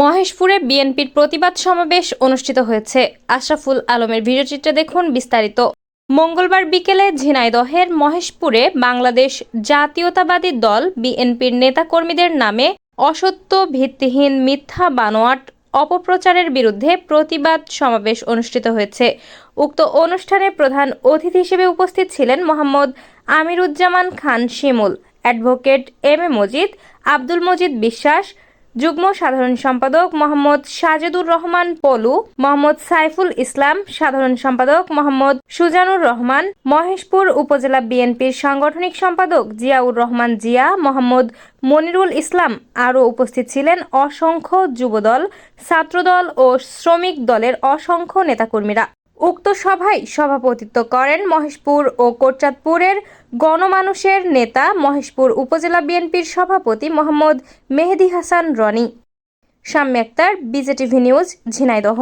মহেশপুরে বিএনপির প্রতিবাদ সমাবেশ অনুষ্ঠিত হয়েছে। আশরাফুল আলমের ভিডিওচিত্রে দেখুন বিস্তারিত। মঙ্গলবার বিকেলে ঝিনাইদহের মহেশপুরে বাংলাদেশ জাতীয়তাবাদী দল বিএনপির নেতাকর্মীদের নামে অসত্য ভিত্তিহীন মিথ্যা বানোয়াট অপপ্রচারের বিরুদ্ধে প্রতিবাদ সমাবেশ অনুষ্ঠিত হয়েছে। উক্ত অনুষ্ঠানে প্রধান অতিথি হিসেবে উপস্থিত ছিলেন Mohammad Amiruzzaman Khan Shimul, advocate M A Majid, Abdul Majid Biswas যুগ্ম সাধারণ সম্পাদক মোহাম্মদ সাজেদুর রহমান পলু, মোহাম্মদ সাইফুল ইসলাম, সাধারণ সম্পাদক মোহাম্মদ সুজানুর রহমান, মহেশপুর উপজেলা বিএনপির সাংগঠনিক সম্পাদক জিয়াউর রহমান জিয়া, মোহাম্মদ মনিরুল ইসলাম আরও উপস্থিত ছিলেন অসংখ্য যুবদল, ছাত্রদল ও শ্রমিক দলের অসংখ্য নেতাকর্মীরা। উক্ত সভায় সভাপতিত্ব করেন মহেশপুর ও কোটচাঁদপুরের গণমানুষের নেতা, মহেশপুর উপজেলা বিএনপির সভাপতি মোহাম্মদ মেহেদি হাসান রনি। সাম্যাক্তার, বিজেটিভি নিউজ, ঝিনাইদহ।